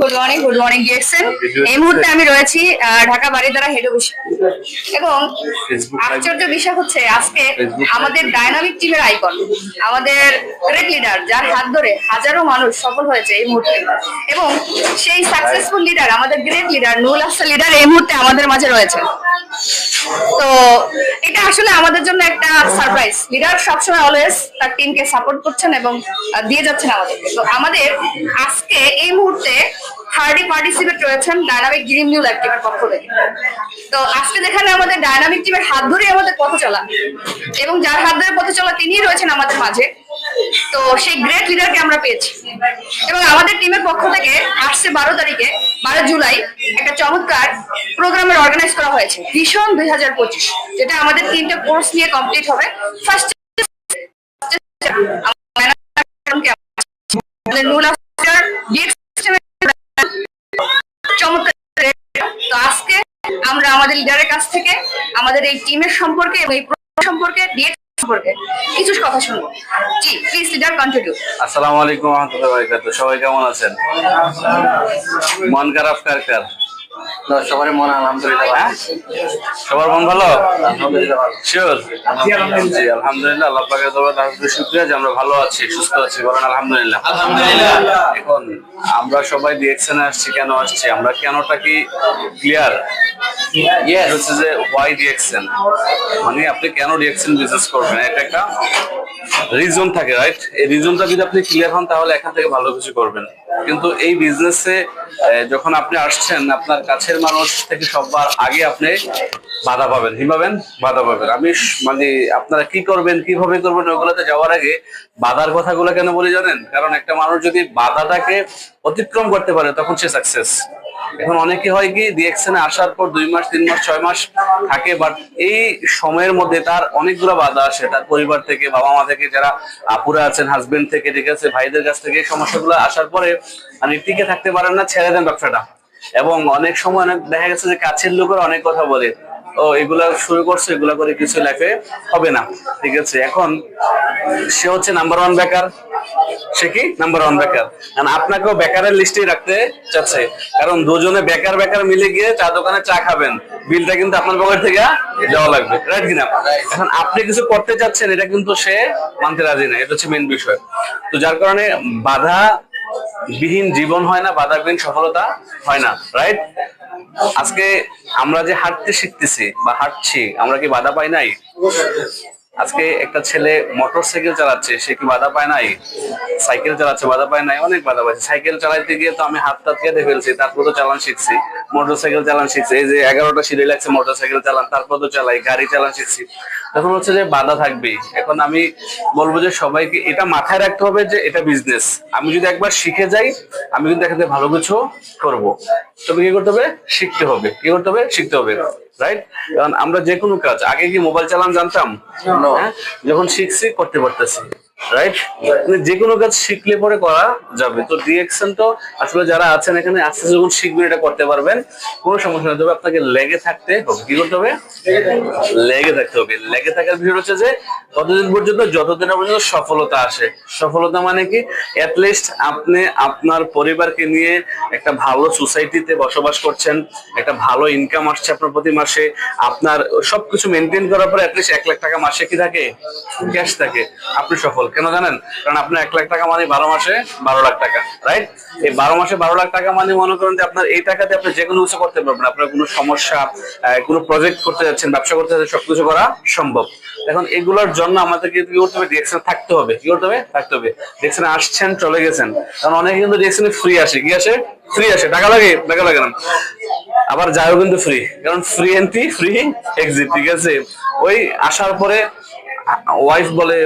Good morning good morning DXN এই মুহূর্তে আমি রয়েছি ঢাকা বাড়িধারা হেড অফিসে এবং আশ্চর্য বিষয় হচ্ছে আজকে আমাদের ডাইনামিক টিমের আইকন আমাদের গ্রেট লিডার যার হাত ধরে হাজারো মানুষ সফল হয়েছে এই মুহূর্তে। এবং সেই সাকসেসফুল লিডার আমাদের গ্রেট লিডার নুল আফসা লিডার এই মুহূর্তে আমাদের মাঝে রয়েছে। তো এটা আসলে আমাদের জন্য একটা সারপ্রাইজ লিডার সবসময় অলওয়েজ তার টিমকে সাপোর্ট করছেন এবং দিয়ে যাচ্ছেন আমাদেরকে। তো আমাদের আজকে এই মুহূর্তে থার্ডি পার্টিসিপেট রয়েছেন ডায়নামিক গ্রিন নিউ লাইফ টিমের পক্ষ থেকে। তো আজকে যেখানে আমাদের ডায়নামিক টিমের হাত ধরে আমাদের পথ চলা। এবং যার হাত ধরে পথ চলা তিনিই রয়েছেন আমাদের মাঝে। তো সেই গ্রেট লিডারকে আমরা পেয়েছি। এবং আমাদের টিমের পক্ষ থেকে আসছে বারো তারিখে, বারো জুলাই, একটা চমৎকার প্রোগ্রামের অর্গানাইজ করা হয়েছে ভীষণ দুই হাজার পঁচিশ, যেটা আমাদের তিনটে কোর্স নিয়ে কমপ্লিট হবে। ফার্স্ট নুল আমরা আমাদের লিডারের কাছ থেকে, আমাদের এই টিমের সম্পর্কে এবং এই সম্পর্কে সম্পর্কে কিছু কথা শুনব। জি প্লিজ লিডার কন্টিনিউ আসসালামু আলাইকুম রহমতুল্লাহ সবাই কেমন আছেন? মন খারাপ কার সবারই মনে আলহামদুলিল্লাহ হ্যাঁ? সবার মন ভালো? আলহামদুলিল্লাহ ভালো। শিওর আলহামদুলিল্লাহ। আল্লাহ পাকের দরবারে শুকরিয়া যে আমরা ভালো আছি সুস্থ আছি বলেন আলহামদুলিল্লাহ। এখন আমরা সবাই ডিএকশনে আসছি কেন আসছি? আমরা কেনটা কি ক্লিয়ার. হচ্ছে যে ওয়াই ডিএকশন মানে আপনি কেন ডিএকশন বিজনেস করবেন? এটা একটা রিজন থাকে রাইট এই রিজনটা যদি আপনি ক্লিয়ার হন তাহলে এখান থেকে ভালো কিছু করবেন। কিন্তু এই বিজনেসে যখন আপনি আসছেন আপনার কাছের মানুষ থেকে সবার আগে আপনি বাধা পাবেন। কি পাবেন বাধা পাবেন। আমি মানে আপনারা কি করবেন, কীভাবে করবেন, ওগুলোতে যাওয়ার আগে বাধার কথাগুলো কেন বলি জানেন? কারণ একটা মানুষ যদি বাধাটাকে অতিক্রম করতে পারে, তখন সে সাকসেস এখন অনেকে হয় কি ডিএকশনে আসার পর দুই মাস, তিন মাস, ছয় মাস থাকে বাট এই সময়ের মধ্যে তার অনেকগুলো বাধা আসে। তার পরিবার থেকে বাবা মা থেকে, যারা আপুরা আছেন হাজবেন্ড থেকে, ঠিক আছে, ভাইদের কাছ থেকে সমস্যাগুলো আসার পরে মানে টিকে থাকতে পারেন না, ছেড়ে দেন ব্যবসাটা এবং অনেক সময় অনেক দেখা গেছে যে কাছের লোকের অনেক কথা বলে ও এগুলা শুরু করছে এগুলা করে কিছু লাইফে হবে না। ঠিক আছে এখন সে হচ্ছে নাম্বার ওয়ান বেকার সে কি? নাম্বার ওয়ান বেকার কারণ আপনাকেও বেকারের লিস্টে রাখতে চাচ্ছে। কারণ দুজনে বেকার বেকার মিলে গিয়ে চা দোকানে চা খাবেন। বিলটা কিন্তু আপনার পকেট থেকে দেওয়া লাগবে। রাইট কিনা? এখন আপনি কিছু করতে চাচ্ছেন এটা কিন্তু সে মানতে রাজি না। এটা হচ্ছে মেন বিষয়। তো যার কারণে বাধা বিহীন জীবন হয় না, বাধাবিহীন সফলতা হয় না রাইট আজকে আমরা যে হাঁটতে শিখতেছি বা হাঁটছি, আমরা কি বাধা পাই নাই? আজকে একটা ছেলে মোটর সাইকেল চালাচ্ছে, সে কি বাধা পায় নাই? সাইকেল চালাচ্ছে, বাধা পায় নাই, অনেক বাধা পাচ্ছে সাইকেল চালাইতে গিয়ে তো আমি হাত টাত কেটে ফেলছি, তারপর তো চালান শিখছি। মোটর সাইকেল চালান শিখছি, এই যে এগারোটা সিঁড়ি লাগছে মোটর সাইকেল চালান, তারপর তো চালাই, গাড়ি চালান শিখছি। তখন হচ্ছে যে বাধা থাকবে এখন আমি বলব যে সবাইকে এটা মাথায় রাখতে হবে যে এটা বিজনেস আমি যদি একবার শিখে যাই আমি কিন্তু এখান থেকে ভালো কিছু করব। তবে কি করতে হবে? শিখতে হবে। কি করতে হবে? শিখতে হবে। রাইট কারণ আমরা যে কোনো কাজ আগে কি মোবাইল চালান জানতাম? হ্যাঁ? যখন শিখছি করতে পারতেছি। রাইট যে কোনো কাজ শিখলে পরে করা যাবে। তো তো আসলে যারা আছেন এখানে আস্তে যখন শিখবেন এটা করতে পারবেন। কোনো সমস্যা নেই তবে আপনাকে লেগে থাকতে হবে। কি করতে হবে? লেগে থাকতে হবে। লেগে থাকার বিষয় হচ্ছে যে ততদিন পর্যন্ত যতদিন পর্যন্ত সফলতা আসে। সফলতা মানে কি? লিস্ট আপনি আপনার পরিবারকে নিয়ে একটা ভালো সোসাইটিতে বসবাস করছেন। একটা ভালো ইনকাম আসছে আপনার প্রতি মাসে। আপনার সবকিছু মেনটেন করার পরে লিস্ট এক লাখ টাকা মাসে কি থাকে? ক্যাশ থাকে। আপনি সফল। কেন জানেন? কারণ আপনার এক লাখ টাকা মানে বারো মাসে বারো লাখ টাকা রাইট এই বারো মাসে বারো লাখ টাকা মানে মনে করেন যে আপনার এই টাকাতে আপনি যে কোনো কিছু করতে পারবেন। আপনার কোনো সমস্যা কোনো প্রজেক্ট করতে যাচ্ছেন, ব্যবসা করতে যাচ্ছেন, সবকিছু করা সম্ভব। এখন এগুলোর জন্য আমাদেরকে কি করতে হবে? ডিরেকশন থাকতে হবে। কি করতে হবে? থাকতে হবে। ডিরেকশনে আসছেন, চলে গেছেন। কারণ অনেকে কিন্তু ডিরেকশনে ফ্রি আসে। কি আসে? ফ্রি আসে। টাকা লাগে? টাকা লাগে না। আবার যায়ও কিন্তু ফ্রি কারণ ফ্রি এন্ট্রি ফ্রি এক্সিট ঠিক আছে? ওই আসার পরে ওয়াইফ বলে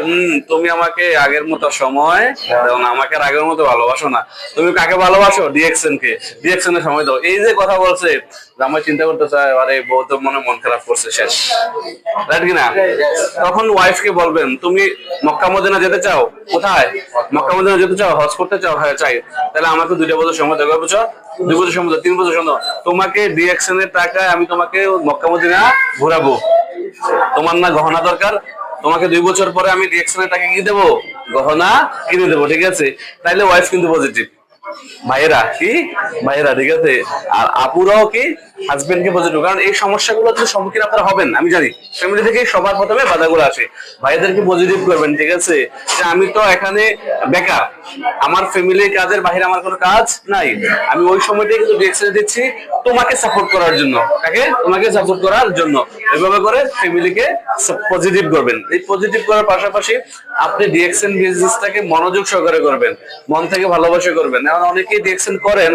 তুমি আমাকে আগের মতো সময় দাও আমাকে আগের মতো ভালোবাসো না। তুমি কাকে ভালোবাসো? ডিএক্সএন কে। ডিএক্সএন এর সময় দাও। এই যে কথা বলছে, জামাই চিন্তা করতে চায়, আরে, বউ তো মনে মন খারাপ করছে, শেষ। রাইট কিনা? তখন ওয়াইফ কে বলবেন, তুমি মক্কা মদিনা যেতে চাও? কোথায়? মক্কা মদিনা যেতে চাও হজ করতে চাও? হ্যাঁ চাই। তাহলে আমাকে দুইটা বছর সময় দেবে বুঝছ? দুই বছর সময় তিন বছর সময় তোমাকে ডিএক্সএন এর টাকায় আমি তোমাকে মক্কা মদিনা ঘোরাবো। তোমার না গহনা দরকার? তোমাকে দুই বছর পরে আমি রিয়াকশনে তাকে কি দেবো? গহনা কিনে দেবো, ঠিক আছে? তাইলে ওয়াইফ কিন্তু পজিটিভ ভাইয়েরা, কি? ভাইয়েরা, ঠিক আছে? আর আপুরাও কি? হাজবেন্ডকে পজিটিভ কারণ এই সমস্যাগুলো তো সম্মুখীন আপনারা হবেন আমি জানি। ফ্যামিলি থেকে সবার প্রথমে বাধাগুলো আসে। ভাইদেরকে পজিটিভ করবেন, ঠিক আছে? যে আমি তো এখানে বেকার। আমার ফ্যামিলির কাজের বাইরে আমার কোনো কাজ নাই। আমি ওই সময়টাই কিন্তু ডিএক্সএল দিচ্ছি তোমাকে সাপোর্ট করার জন্য তাকে তোমাকে সাপোর্ট করার জন্য। এভাবে করে ফ্যামিলিকে পজিটিভ করবেন। এই পজিটিভ করার পাশাপাশি আপনি ডিএক্সএন বিজনেসটাকে মনোযোগ সহকারে করবেন, মন থেকে ভালোবাসে করবেন। এখন অনেকেই ডিএক্সএন করেন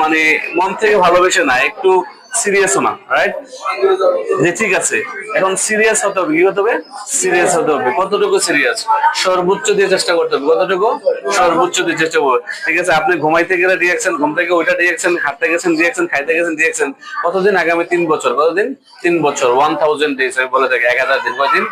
মানে মন থেকে ভালোবেসে না, একটু সিরিয়াস না রাইট যে ঠিক আছে। এখন সিরিয়াস হতে হবে, কি হতে হবে? সিরিয়াস হতে হবে। কতটুকু সিরিয়াস? সর্বোচ্চ দিয়ে চেষ্টা করতে হবে। কতটুকু? সর্বোচ্চ দিয়ে চেষ্টা করবে ঠিক আছে, আপনি ঘুমাইতে গেলে রিয়াকশন ঘুম থেকে ওইটা রিয়াকশন হাঁটতে গেছেন রিয়াকশন খাইতে গেছেন রিয়াকশন কতদিন? আগামী তিন বছর। কতদিন? তিন বছর। ওয়ান থাউজেন্ড ডেজ বলে থাকে, এক হাজার দিন। কয়দিন?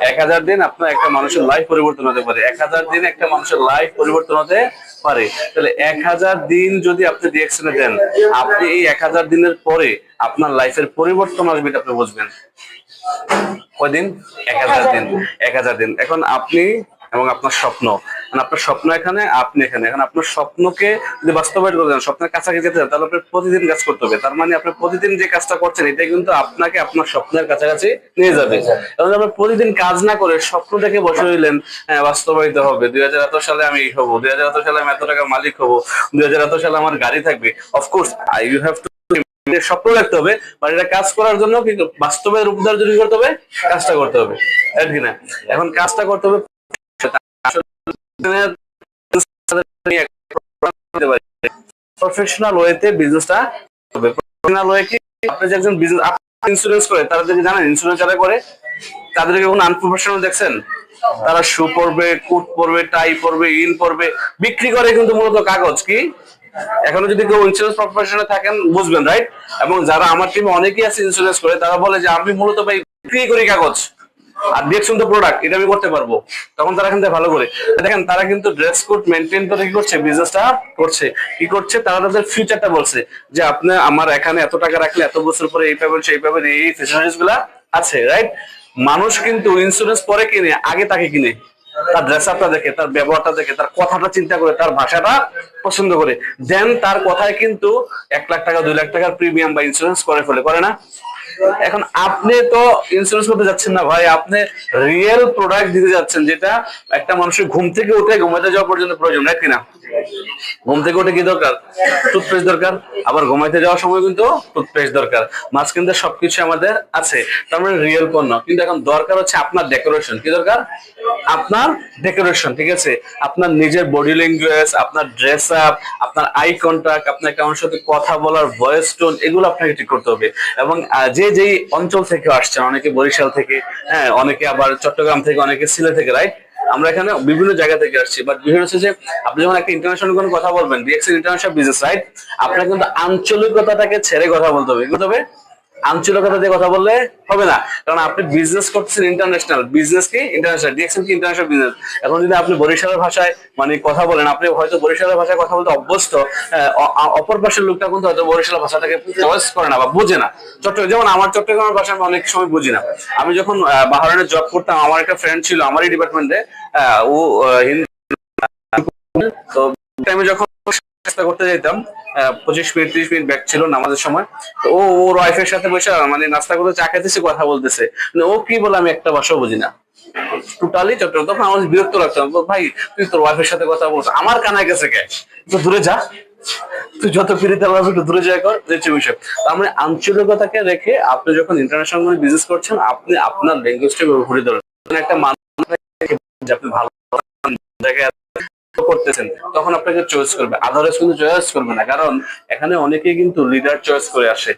এক হাজার দিন আপনার একটা মানুষের লাইফ পরিবর্তন হতে পারে। এক হাজার দিন একটা মানুষের লাইফ পরিবর্তন হতে পারে। তাহলে এক হাজার দিন যদি আপনি রিয়াকশনে দেন আপনি এই এক হাজার দিনের পরে আপনার লাইফের পরিবর্তন আসবে এটা আপনি বুঝবেন। কয়দিন? এক হাজার দিন। এক হাজার দিন। এখন আপনি এবং আপনার স্বপ্ন। মানে আপনার স্বপ্ন এখানে আপনি এখানে। এখন আপনার স্বপ্নকে যদি বাস্তবায়ন করতে চান স্বপ্নের কাছাকাছি যেতে চান তাহলে আপনার প্রতিদিন কাজ করতে হবে। তার মানে আপনি প্রতিদিন যে কাজটা করছেন এটা কিন্তু আপনাকে আপনার স্বপ্নের কাছাকাছি নিয়ে যাবে। এবং আপনি প্রতিদিন কাজ না করে স্বপ্ন দেখে বসে রইলেন হ্যাঁ, বাস্তবায়িত হবে। দুই সালে আমি এই হব দুই সালে আমি এত টাকা মালিক হব দুই সালে আমার গাড়ি থাকবে। অফকোর্স ইউ হ্যাভ টু স্বপ্ন রাখতে হবে বা এটা কাজ করার জন্য কিন্তু বাস্তবে রূপ দেওয়ার জন্য করতে হবে কাজটা করতে হবে। এখন কাজটা করতে হবে প্রফেশনাল ওয়েতে বিজনেসটা হবে। প্রফেশনাল ওয়ে কি? আপনি যে একজন বিজনেস ইন্স্যুরেন্স করে, তারা যদি জানেন ইন্স্যুরেন্স যারা করে, তাদেরকে কোনো আনপ্রফেশনাল দেখছেন? তারা শু পরবে কোট পরবে টাই পরবে ইন পরবে, বিক্রি করে কিন্তু মূলত কাগজ, কি? এখনও যদি কেউ ইন্স্যুরেন্স প্রফেশনে থাকেন, বুঝবেন রাইট এবং যারা আমার টিমে অনেকেই আছে ইন্স্যুরেন্স করে, তারা বলে যে, আমি মূলত ভাই বিক্রি করি কাগজ। আর দেখছেন তো প্রোডাক্ট এটা আমি করতে পারব। তখন তারা থেকে ভালো করে দেখেন, তারা কিন্তু ড্রেস কোড মেনটেন করে কি করছে? বিজনেসটা করছে। কি করছে? তারা তাদের ফিউচারটা বলছে যে, আপনি আমার এখানে এত টাকা রাখলে এত বছর পরে এই পাবেন সেই পাবেন এই ফেসিলিটিস আছে রাইট মানুষ কিন্তু ইন্স্যুরেন্স পরে কিনে, আগে তাকে কিনে। তার ড্রেস আপটা দেখে, তার ব্যবহারটা দেখে, তার কথাটা চিন্তা করে, তার ভাষাটা পছন্দ করে। দেন তার কথায় কিন্তু এক লাখ টাকা, দুই লাখ টাকার প্রিমিয়াম বা ইন্স্যুরেন্স করে ফেলে, করে না? এখন আপনি তো ইন্স্যুরেন্স করতে যাচ্ছেন না ভাই আপনি রিয়েল প্রোডাক্ট দিতে যাচ্ছেন যেটা একটা মানুষের ঘুম থেকে উঠে ঘুমাতে যাওয়া পর্যন্ত প্রয়োজন রাইট কিনা ঘুম থেকে উঠে কি দরকার? টুথপেস্ট দরকার আবার ঘুমাইতে যাওয়ার সময় কিন্তু টুথপেস্ট দরকার। মাছ কিন্তু সবকিছু আমাদের আছে তার মানে রিয়েল পণ্য। কিন্তু এখন দরকার হচ্ছে আপনার ডেকোরেশন কি দরকার? আপনার ডেকোরেশন ঠিক আছে? আপনার নিজের বডি ল্যাঙ্গুয়েজ আপনার ড্রেস আপ আপনার আই কন্টাক্ট আপনার কারোর সাথে কথা বলার ভয়েস টোন এগুলো আপনাকে ঠিক করতে হবে। এবং আহ, যে অঞ্চল থেকে আসছেন অনেকে বরিশাল থেকে হ্যাঁ অনেকে আবার চট্টগ্রাম থেকে, অনেকে সিলে থেকে রাইট আমরা এখানে বিভিন্ন জায়গা থেকে আসছি বাট বিষয় হচ্ছে যে, আপনি যখন একটা ইন্টারন্যাশনাল কোনো কথা বলবেন ডিএক্সএল ইন্টারন্যাশনাল বিজনেস রাইট আপনার কিন্তু আঞ্চলিকতাটাকে ছেড়ে কথা বলতে হবে। করতে হবে? আঞ্চলিকতা দিয়ে কথা বললে হবে না। কারণ আপনি বিজনেস করছেন ইন্টারন্যাশনাল বিজনেস কি? ইন্টারন্যাশনাল ডিএক্সএল কি ইন্টারন্যাশনাল বিজনেস এখন যদি আপনি বরিশালের ভাষায় মানে কথা বলেন, আপনি হয়তো বরিশালের ভাষায় কথা বলতে অভ্যস্ত অপর পাশের লোকটা কিন্তু হয়তো বরিশালের ভাষাটাকে চয়েস করে না বা বুঝে না। চট্টগ্রাম, যেমন আমার চট্টগ্রামের ভাষা আমি অনেক সময় বুঝি না। আমি যখন বাহারানে জব করতাম, আমার একটা ফ্রেন্ড ছিল, আমারই ডিপার্টমেন্টে ও হিন্দি তো টাইমে যখন চেষ্টা করতে যেতাম পঁচিশ মিনিট ত্রিশ মিনিট ব্যাক ছিল নামাজের সময়। তো ও ওর ওয়াইফের সাথে বসে মানে নাস্তা করতে চা খাইতেছে কথা বলতেছে। মানে ও কি বলে আমি একটা ভাষাও বুঝি না। টোটালি চট্টগ্রাম তখন আমার বিরক্ত লাগতো। আমি বলব, ভাই তুই তোর ওয়াইফের সাথে কথা বলছো আমার কানায় গেছে কে? তো দূরে যা। তুই যত ফিরিতে পারবি একটু দূরে যায় কর হচ্ছে বিষয় তার মানে আঞ্চলিকতাকে রেখে আপনি যখন ইন্টারন্যাশনাল বিজনেস করছেন আপনি আপনার ল্যাঙ্গুয়েজটাকে ঘুরে ধরেন। একটা মানুষ আপনি ভালো জায়গায় করতেছেন, তখন আপনাকে চয়েস করবে। আদারস কিন্তু চয়েস করবে না, কারণ এখানে অনেকেই কিন্তু লিডার চয়েস করে আসে।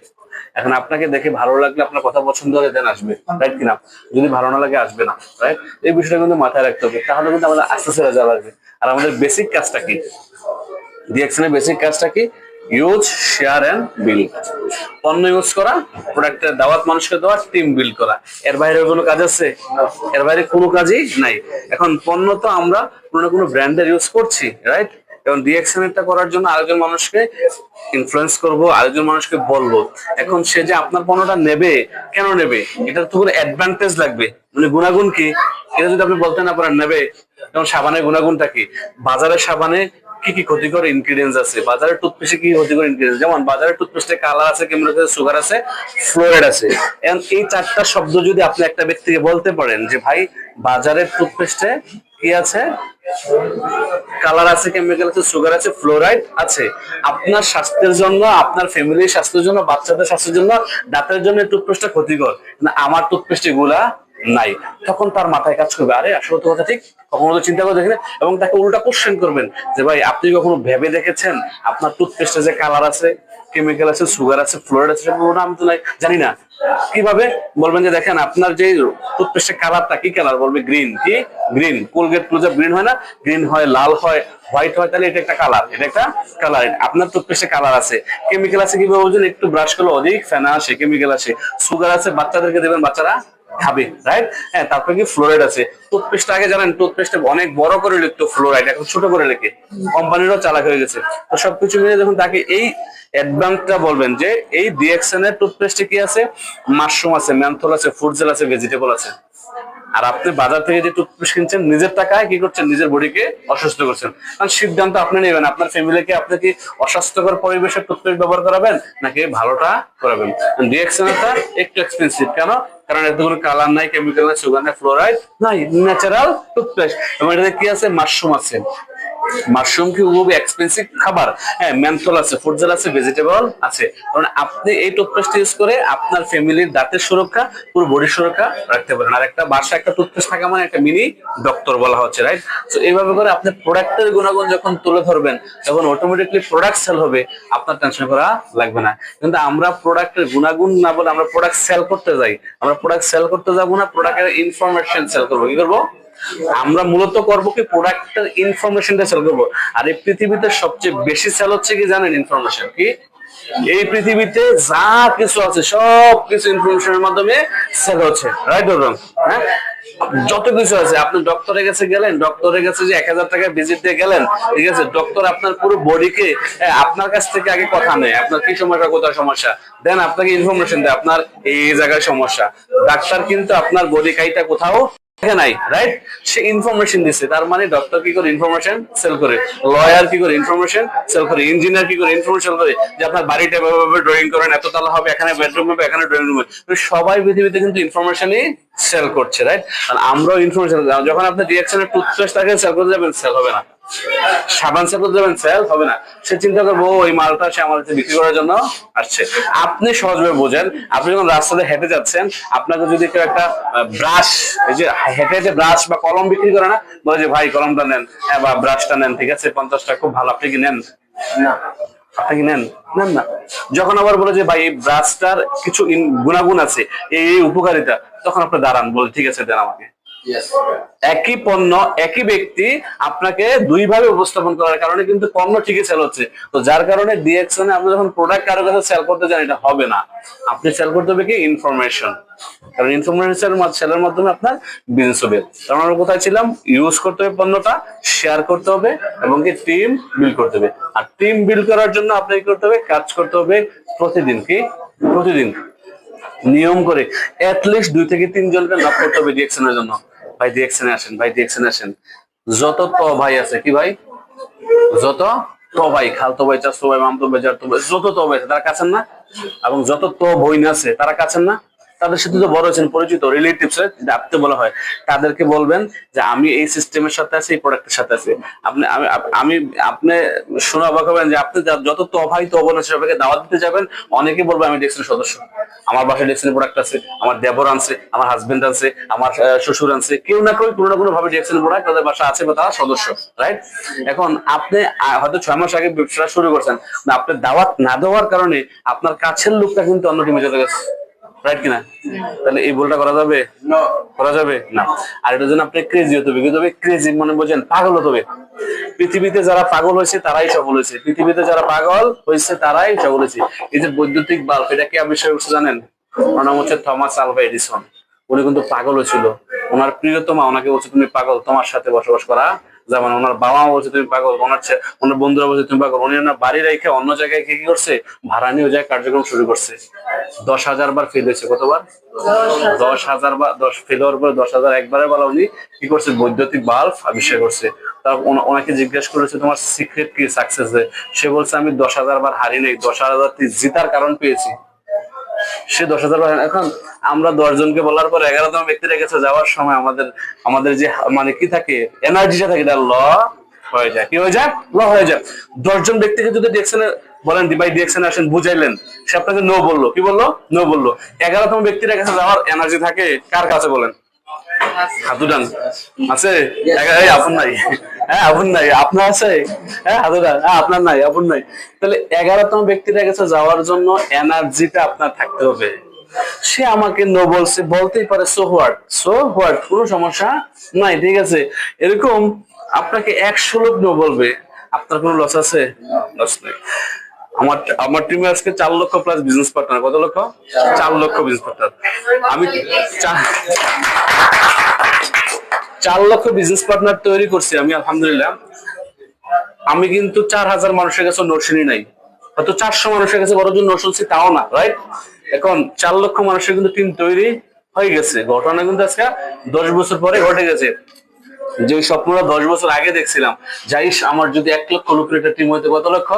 এখন আপনাকে দেখে ভালো লাগলে আপনার কথা পছন্দ হলে দেন আসবে রাইট কিনা? যদি ভালো না লাগে আসবে না রাইট এই বিষয়টা কিন্তু মাথায় রাখতে হবে, তাহলে কিন্তু আমাদের আস্তে আস্তে রেজাল্ট আসবে। আর আমাদের বেসিক কাজটা কি? ডিএক্সএন বেসিক কাজটা কি? ইউজ শেয়ার এন্ড বিল্ড পণ্য ইউজ করা প্রোডাক্টের দাওয়াত মানুষকে দেওয়া টিম বিল্ড করা। এর বাইরে কোনো কাজ আছে? এর বাইরে কোনো কাজই নাই। এখন পণ্য তো আমরা কোনো না কোনো ব্র্যান্ডের ইউজ করছি রাইট এবং এটা করার জন্য আরেকজন মানুষকে ইনফ্লুয়েন্স করব আরেকজন মানুষকে বলব। এখন সে যে আপনার পণ্যটা নেবে কেন নেবে? এটার তো কোনো অ্যাডভান্টেজ লাগবে। মানে গুণাগুণ কি? এটা যদি আপনি বলতে না পারেন নেবে। যেমন সাবানের গুণাগুণটা কি? বাজারের সাবানে কি কি ক্ষতিকর ইনগ্রিডিয়েন্টস আছে? বাজারের টুথপেস্টে কি ক্ষতিকর ইনগ্রিডিয়েন্টস যেমন বাজারের টুথপেস্টে কালার আছে কেমিক্যাল আছে সুগার আছে ফ্লোরাইড আছে। এই চারটা শব্দ যদি আপনি একটা ব্যক্তিকে বলতে পারেন যে, ভাই, বাজারের টুথপেস্টে কি আছে? কালার আছে কেমিক্যাল আছে সুগার আছে ফ্লোরাইড আছে। আপনার স্বাস্থ্যের জন্য, আপনার ফ্যামিলির স্বাস্থ্যের জন্য, বাচ্চাদের স্বাস্থ্যের জন্য, দাঁতের জন্য টুথপেস্টটা ক্ষতিকর। না, আমার টুথপেস্ট এগুলা নাই। তখন তার মাথায় কাজ করবে, আরে, আসলে তো কথা ঠিক। কখনো তো চিন্তা করে দেখেন এবং তাকে উল্টা কোশ্চেন করবেন যে, ভাই, আপনি কখনো ভেবে দেখেছেন আপনার টুথপেস্টে যে কালার আছে কেমিক্যাল আছে সুগার আছে ফ্লোরাইড আছে সেগুলো আমি তো নাই? জানি না। কীভাবে? বলবেন যে, দেখেন, আপনার যে টুথপেস্টের কালারটা কি কালার বলবে, গ্রিন। কি? গ্রিন। কোলগেট ক্লোজার গ্রিন হয় না। গ্রিন হয়, লাল হয় হোয়াইট হয়, তাহলে এটা একটা কালার এটা একটা কালার আপনার টুথপেস্টে কালার আছে। কেমিক্যাল আছে কীভাবে বলছেন? একটু ব্রাশ করলে অধিক ফেনা আসে কেমিক্যাল আসে। সুগার আছে, বাচ্চাদেরকে দেবেন, বাচ্চারা খাবে রাইট হ্যাঁ তারপরে কি ফ্লোরাইড আছে? টুথপেস্ট আগে জানেন অনেক বড় করে লিখতো ফ্লোরাইড এখন ছোট করে কোম্পানিরও চালাক হয়ে গেছে। তো সবকিছু মিলে তাকে এই অ্যাডভান্সটা বলবেন যে, এই ডিএক্সএন এর টুথপেস্টে কি আছে? মাশরুম আছে ম্যান্থল আছে আছে ভেজিটেবল আছে। আর আপনি বাজার থেকে যে টুথপেস্ট কিনছেন, নিজের টাকায় কি করছেন? নিজের বডিকে অসুস্থ করছেন। কারণ সিদ্ধান্ত আপনি নেবেন, আপনার ফ্যামিলিকে আপনি কি অস্বাস্থ্যকর পরিবেশে টুথপেস্ট ব্যবহার করাবেন? নাকি ভালোটা করাবেন? ডিএক্সএনটা একটু এক্সপেন্সিভ কেন? কারণ এতে কোনো কালার নাই কেমিক্যাল নাই সুগার নাই ফ্লোরাইড নাই ন্যাচারাল টুথপেস্ট এবং এটাতে কি আছে? মাশরুম আছে। মাশরুম কি খুবই এক্সপেন্সিভ খাবার? হ্যাঁ ম্যান্থল আছে ফুডজেল আছে ভেজিটেবল আছে। কারণ আপনি এই টুথপেস্ট ইউজ করে আপনার ফ্যামিলির দাঁতের সুরক্ষা, পুরো বডির সুরক্ষা রাখতে পারেন। আর একটা বাসা একটা টুথপেস্ট থাকা মানে একটা মিনি ডক্টর বলা হচ্ছে রাইট তো এইভাবে করে আপনি প্রোডাক্টের গুণাগুণ যখন তুলে ধরবেন, তখন অটোমেটিকলি প্রোডাক্ট সেল হবে। আপনার টেনশন করা লাগবে না। কিন্তু আমরা প্রোডাক্টের গুণাগুণ না বলে আমরা প্রোডাক্ট সেল করতে যাই। আমরা প্রোডাক্ট সেল করতে যাব না প্রোডাক্টের ইনফরমেশন সেল করব। কি করব? আমরা মূলত করব কি প্রোডাক্টের ইনফরমেশনটা সেল করব। আর এই পৃথিবীতে সবচেয়ে বেশি সেল হচ্ছে কি জানেন ইনফরমেশন কি? এই পৃথিবীতে যা কিছু আছে, সব কিছু ইনফরমেশনের মাধ্যমে সেল হচ্ছে। রাইট রং হ্যাঁ? যত কিছু আছে, আপনি ডক্টরের কাছে গেলেন ডক্টরের কাছে যে এক হাজার টাকা ভিজিট দিয়ে গেলেন, ঠিক আছে? ডক্টর আপনার পুরো বডিকে আপনার কাছ থেকে আগে কথা নেয়, আপনার কি সমস্যা, কোথায় সমস্যা? দেন আপনাকে ইনফরমেশন দেয়, আপনার এই জায়গায় সমস্যা। ডাক্তার কিন্তু আপনার বডি কাইটা কোথাও নাই মানে কি করে ইনফরমেশন সেল করে কি করে ইনফরমেশন সেল করে যে আপনার বাড়িটা ড্রয়িং করেন, এত হবে, এখানে বেডরুম হবে, এখানে ড্রয়িং রুম সবাই পৃথিবীতে কিন্তু সেল করছে রাইট আমরাও ইনফরমেশন যখন আপনি রিয়াকশনের টুথপেস্ট সেল করতে যাবেন সেল হবে না। সাবান করতে যাবেন সেল হবে না। সে চিন্তা করব "ও, এই মালটা সে আমার বিক্রি করার জন্য আসছে। আপনি সহজভাবে বোঝেন আপনি যখন রাস্তাতে হেঁটে যাচ্ছেন আপনাকে যদি কেউ একটা ব্রাশ এই যে হেঁটে যে ব্রাশ বা কলম বিক্রি করে না বলে যে ভাই কলমটা নেন হ্যাঁ বা ব্রাশটা নেন ঠিক আছে পঞ্চাশটা খুব ভালো আপনি কি নেন? না। আপনি কি নেন? নেন না। যখন আবার বলে যে ভাই এই ব্রাশটার কিছু গুণাগুণ আছে এই উপকারিতা তখন আপনি দাঁড়ান বলে ঠিক আছে দেন আমাকে। একই পণ্য, একই ব্যক্তি আপনাকে দুই ভাবে উপস্থাপন করার কারণে কিন্তু পণ্য ঠিকই সেল হচ্ছে। তো যার কারণে ডিএক্সনে আপনি যখন প্রোডাক্ট কারও কাছে সেল করতে যান এটা হবে না। আপনি সেল করতে হবে কি? ইনফরমেশন কারণ ইনফরমেশন সেলের মাধ্যমে আপনার বিজনেস হবে। কারণ আমরা কোথায় ছিলাম? ইউজ করতে হবে পণ্যটা শেয়ার করতে হবে এবং কি? টিম বিল্ড করতে হবে। আর টিম বিল্ড করার জন্য আপনাকে করতে হবে? কাজ করতে হবে প্রতিদিন কি? প্রতিদিন। নিয়ম করে লিস্ট দুই থেকে তিনজনকে লাভ করতে হবে ডিএকশনের জন্য। ভাই এক্সেনে আসেন, ভাই ডিএকশনে আসেন। যত ত ভাই আছে, কি ভাই? যত ত ভাই, খাল তো ভাই চাষতো ভাই, মামতো ভাই ভাই, যত ত ভাই আছে, তারা কাছেন না? এবং যত ত বইন আছে, তারা কাছেন না? তাদের সাথে তো বড় হয়েছেন পরিচিত রিলেটিভস ডাকতে বলা হয়, তাদেরকে বলবেন যে আমি এই সিস্টেমের সাথে আছি, এই প্রোডাক্টের সাথে আছি। আপনি, আমি আপনি শোনা অবাক হবেন যে আপনি যত তো ভাই তো আছে সবাইকে দাওয়াত দিতে যাবেন অনেকে বলবে আমি ডেক্সের সদস্য। আমার বাসায় ডেক্সের প্রোডাক্ট আছে, আমার দেবর আনছে, আমার হাজবেন্ড আনছে, আমার শ্বশুর আনছে। কেউ না কেউ কোনো না কোনো ভাবে ডেক্সের প্রোডাক্ট তাদের বাসা আছে বা তারা সদস্য রাইট এখন আপনি হয়তো ছয় মাস আগে ব্যবসা শুরু করছেন, আপনি দাওয়াত না দেওয়ার কারণে আপনার কাছের লোকটা কিন্তু অন্য টিমে চলে গেছে। রাইট কিনা? তাহলে এই ভুলটা করা যাবে? করা যাবে? না। আর এটার জন্য আপনি ক্রেজি হতে হবে। কি ক্রেজি মনে বোঝেন পাগল হতে হবে। পৃথিবীতে যারা পাগল হয়েছে তারাই সফল হয়েছে। পৃথিবীতে যারা পাগল হয়েছে তারাই সফল হয়েছে। এই যে বৈদ্যুতিক বাল্ব এটা কি আবিষ্কার করছে জানেন? ওনার নাম হচ্ছে থমাস আলভা এডিসন। উনি কিন্তু পাগল হয়েছিল ওনার প্রিয়তমা ওনাকে বলছে তুমি পাগল তোমার সাথে বসবাস করা যেমন ওনার বাবা মা বলছে, তুমি পাগল। ওনার ওনার বন্ধুরা বলছে, তুমি পাগল। উনি ওনার বাড়ি রেখে অন্য জায়গায় কি করছে? ভাড়া নিয়ে জায়গায় কার্যক্রম শুরু করছে। দশ হাজার বার ফেল হয়েছে, কতবার? দশ হাজার বা দশ ফেল হওয়ার পরে দশ হাজার একবারে বেলা উনি কি করছে? বৈদ্যুতিক বাল্ব আবিষ্কার করছে। তার ওনা- ওনাকে জিজ্ঞেস করেছে, তোমার সিক্রেট কি সাকসেস সে বলছে, আমি দশ হাজার বার হারি নেই, দশ হাজার জিতার কারণ পেয়েছি। সে দশ হাজার এখন আমরা দশজনকে বলার পর এগারোতম ব্যক্তির কাছে যাওয়ার সময় আমাদের আমাদের যে মানে কি থাকে, এনার্জিটা থাকে, এটা ল হয়ে যায়। কি হয়ে যায়? ল হয়ে যায়। দশজন ব্যক্তিকে যদি ডিরেকশনে বলেন, ভাই ডিরেকশনে আসেন, বুঝাইলেন। সে আপনাকে নো বলল। কি বলল? নো বলল। এগারোতম ব্যক্তির কাছে যাওয়ার এনার্জি থাকে, কার কাছে বলেন? হাতুডান আছে? এই আপন নাই। হ্যাঁ আপন নাই। আপনার আছে? হ্যাঁ হাতুডান হ্যাঁ আপনার নাই আপন নাই। তাহলে এগারোতম ব্যক্তির কাছে যাওয়ার জন্য এনার্জিটা আপনার থাকতে হবে। সে আমাকে নো বলছে বলতেই পারে সো হোয়াট সো হোয়াট কোনো সমস্যা নাই ঠিক আছে? এরকম আপনাকে একশো লোক নো বলবে। আপনার কোনো লস আছে? লস নেই। আমার আমার টিমে আজকে চার লক্ষ প্লাস বিজনেস পার্টনার কত লক্ষ? চার লক্ষ। বিজনেস পার্টনার আমি চার লক্ষ বিজনেস পার্টনার তৈরি করছি আমি, আলহামদুলিল্লাহ। আমি কিন্তু চার হাজার মানুষের কাছে নোট শুনি নাই। হয়তো চারশো মানুষের কাছে বড় জন্য নোট শুনছি তাও না রাইট এখন চার লক্ষ মানুষের কিন্তু টিম তৈরি হয়ে গেছে। ঘটনা কিন্তু আজকে দশ বছর পরে ঘটে গেছে। যে স্বপ্নটা দশ বছর আগে দেখছিলাম যাইস আমার যদি এক লক্ষ লোকের একটা টিম হইতে কত লক্ষ?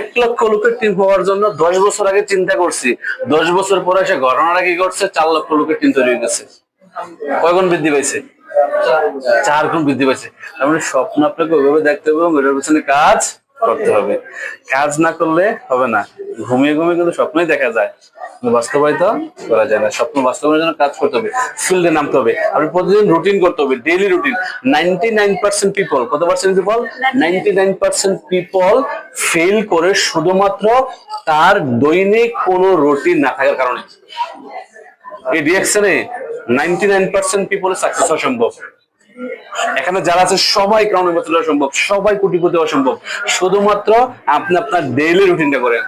এক লক্ষ লোকের টিম হওয়ার জন্য দশ বছর আগে চিন্তা করছি। দশ বছর পরে সে ঘটনাটা কি করছে চার লক্ষ লোকের টিম তৈরি হয়ে গেছে। কয়গুণ বৃদ্ধি পাইছে? চার গুণ বৃদ্ধি পাইছে। তার মানে স্বপ্ন আপনাকে ওইভাবে দেখতে হবে এবং ওইটার পিছনে কাজ করতে হবে। কাজ না করলে হবে না। ঘুমিয়ে ঘুমিয়ে কিন্তু স্বপ্নই দেখা যায়। বাস্তবায়িত করা যায় না। স্বপ্ন বাস্তবায়নের জন্য কাজ করতে হবে। ফিল্ডে নামতে হবে। আপনি প্রতিদিন রুটিন করতে হবে। Daily routine ninety nine percent people কত percent people ninety nine percent people fail করে শুধুমাত্র তার দৈনিক কোনো রুটিন না থাকার কারণে। এই রিয়াকশনে নাইনটি পিপল সাকসেস হওয়া সম্ভব। এখানে যারা আছে, সবাই বছর হওয়া সম্ভব, সবাই কোটিপতি হওয়া সম্ভব। শুধুমাত্র আপনি আপনার ডেইলি রুটিনটা করেন।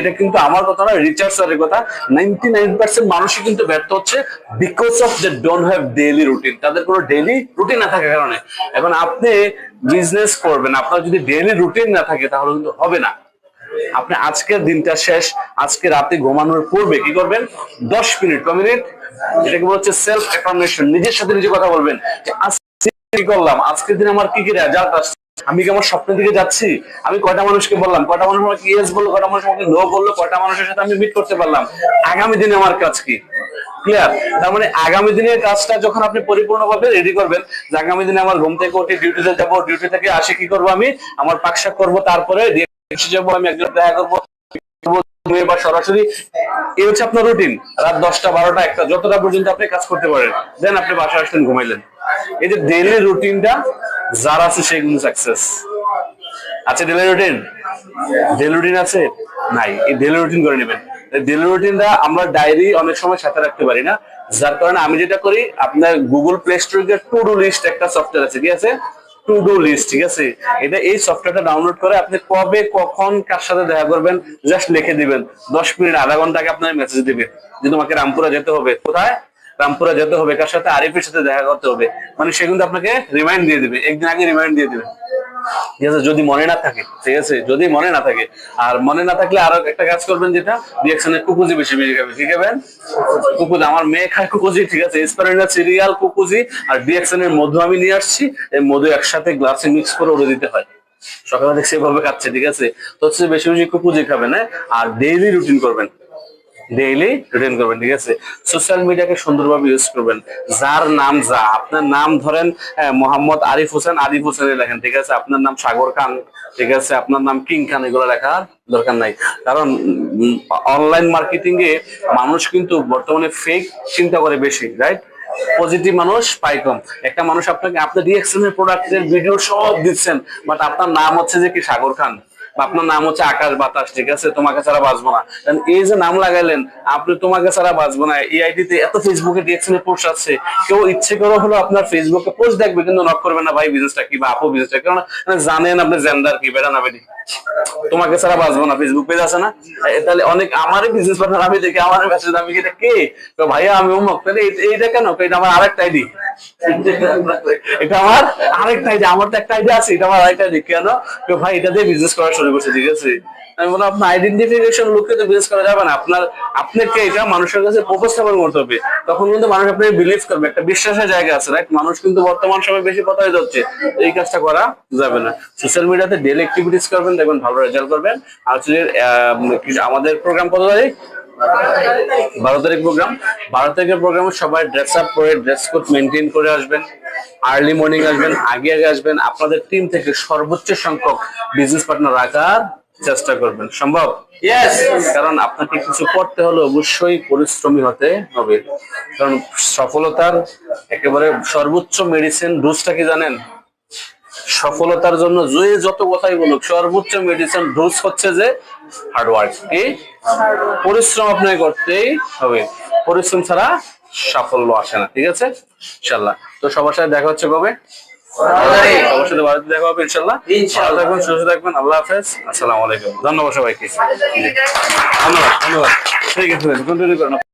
এটা কিন্তু আমার কথা না রিচার্জ স্যারের কথা। নাইনটি নাইন পার্সেন্ট মানুষই কিন্তু ব্যর্থ হচ্ছে because of they don't have daily routine তাদের কোনো ডেইলি রুটিন না থাকার কারণে। এখন আপনি বিজনেস করবেন, আপনার যদি ডেইলি রুটিন না থাকে, তাহলে কিন্তু হবে না। আপনি আজকের দিনটা শেষ, আজকে রাতে ঘুমানোর পূর্বে কি করবেন? দশ মিনিট ক মিনিট? এটাকে বলছে সেলফ অ্যাফার্মেশন নিজের সাথে নিজে কথা বলবেন। কি করলাম? আজকের দিন আমার কি কি রেজাল্ট আসছে? আমি কি আমার স্বপ্নের দিকে যাচ্ছি? আমি কয়টা মানুষকে বললাম? কয়টা মানুষ আমাকে ইয়েস বলল, কয়টা মানুষ আমাকে নো বলল, কয়টা মানুষের সাথে আমি মিট করতে পারলাম? আগামী দিনে আমার কাজ কি? ক্লিয়ার তার মানে আগামী দিনের কাজটা যখন আপনি পরিপূর্ণভাবে রেডি করবেন, যে আগামী দিনে আমার ঘুম থেকে উঠে ডিউটিতে যাব ডিউটি থেকে আসে, কি করব আমি? আমার পাকশাক করব, তারপরে আপনার রুটিন ডেইলি রুটিন আছে নাই, এই রুটিন করে নেবেন। ডেইলি রুটিনটা আমরা ডায়েরি অনেক সময় সাথে রাখতে পারি না। যার কারণে আমি যেটা করি, আপনার গুগল প্লে স্টোরে টু ডু লিস্ট একটা সফটওয়্যার আছে, ঠিক আছে? টু ডু লিস্ট ঠিক আছে? এটা এই সফটওয়্যারটা ডাউনলোড করে আপনি কবে, কখন, কার সাথে দেখা করবেন জাস্ট লিখে দিবেন। দশ মিনিট, আধা ঘণ্টা আগে আপনার মেসেজ দিবে যে তোমাকে রামপুরা যেতে হবে। কোথায়? রামপুরা যেতে হবে, কার সাথে? আরিফের সাথে দেখা করতে হবে। মানে সে কিন্তু আপনাকে রিমাইন্ড দিয়ে দিবে। একদিন আগে রিমাইন্ড দিয়ে দিবে। ঠিক আছে? যদি মনে না থাকে, ঠিক আছে? যদি মনে না থাকে, আর মনে না থাকলে আরও একটা কাজ করবেন যেটা রিয়াকশনের কুকুজি বেশি বেশি খাবে, কি খাবেন? কুকুজি, আমার মেয়ে খায় কুকুজি, ঠিক আছে? স্পারেন্ডা সিরিয়াল কুকুজি, আর রিয়াকশনের মধু আমি নিয়ে আসছি, এই মধু একসাথে গ্লাসে মিক্স করে ওরে দিতে হয়। সকালে দেখছি এভাবে খাচ্ছে, ঠিক আছে? তো হচ্ছে বেশি বেশি কুকুজি খাবেন হ্যাঁ? আর ডেইলি রুটিন করবেন। ডেইলি রুটিন করবেন, ঠিক আছে? সোশ্যাল মিডিয়াকে সুন্দরভাবে ইউজ করবেন। যার নাম যা, আপনার নাম ধরেন মোহাম্মদ আরিফ হোসেন আরিফ হোসেন লেখেন, ঠিক আছে? আপনার নাম সাগর খান, ঠিক আছে? আপনার নাম কিং খান, এগুলো লেখার দরকার নাই। কারণ অনলাইন মার্কেটিং এ মানুষ কিন্তু বর্তমানে ফেক চিন্তা করে বেশি রাইট পজিটিভ মানুষ পাই কম। একটা মানুষ আপনাকে আপনার রিয়াকশনের প্রোডাক্টের ভিডিও সব দিচ্ছেন বাট আপনার নাম হচ্ছে যে কি, সাগর খান? আপনার নাম হচ্ছে আকাশ বাতাস, ঠিক আছে? তোমাকে ছাড়া বাঁচবো না। এই যে নাম লাগাইলেন, আপনি তোমাকে ছাড়া বাঁচবো না। এই আইডিতে এত ফেসবুকে ডিএকশনের পোস্ট আছে। কেউ ইচ্ছে করে হলো আপনার ফেসবুকে পোস্ট দেখবে, কিন্তু নক করবে না, ভাই বিজনেসটা কি? বা আপু বিজনেসটা কারণ জানেন আপনি জেন্ডার কি বেড়া না বেরি তোমাকে ছাড়া বাঁচবো না। ফেসবুক পেজ আছে না? তাহলে অনেক আমারই বিজনেস পার্টনার আমি দেখি, আমার মেসেজ আমি এটা কে? তো ভাইয়া, আমি অমুক, তাহলে এইটা কেন? এটা আমার আরেকটা আইডি আমার তো একটা আছে, এটা আমার আরেকটা কেন? ভাই, এটা দিয়ে বিজনেস করা আইডেন্টিফিকেশন করা যাবে না, আপনার, আপনাকে এটা মানুষের কাছে হবে। তখন কিন্তু মানুষ আপনাকে বিলিভ করবে, একটা বিশ্বাসের জায়গা আছে মানুষ কিন্তু বর্তমান সময় বেশি প্রতারিত হচ্ছে, এই কাজটা করা যাবে না। সোশ্যাল মিডিয়াতে ডেলি করবেন, দেখবেন ভালো রেজাল্ট করবেন। আর আমাদের প্রোগ্রাম কত তারিখ? বারো তারিখ প্রোগ্রাম বারো তারিখের প্রোগ্রামে সবাই ড্রেস আপ করে ড্রেস কোড মেনটেন করে আসবেন। আর্লি মর্নিং আসবেন আগে আগে আসবেন। আপনাদের টিম থেকে সর্বোচ্চ সংখ্যক বিজনেস পার্টনার রাখার চেষ্টা করবেন। সম্ভব? কারণ আপনাকে কিছু করতে হলে অবশ্যই পরিশ্রমী হতে হবে। কারণ সফলতার একেবারে সর্বোচ্চ মেডিসিন ডোজটা কি জানেন? সফলতার জন্য যে যত কথাই বলুক সর্বোচ্চ মেডিসিন ডোজ হচ্ছে যে হার্ড ওয়ার্ক কি? পরিশ্রম আপনাকে করতেই হবে। পরিশ্রম ছাড়া সাফল্য আসে না ঠিক আছে? ইনশাল্লাহ তো সবার সাথে দেখা হচ্ছে কবে? সবার সাথে বাড়িতে দেখা হবে ইনশাল্লাহ ভালো থাকবেন সুস্থ থাকবেন আল্লাহ হাফেজ। আসসালামু আলাইকুম। ধন্যবাদ সবাইকে। ধন্যবাদ ধন্যবাদ। ঠিক আছে কন্টিনিউ করুন।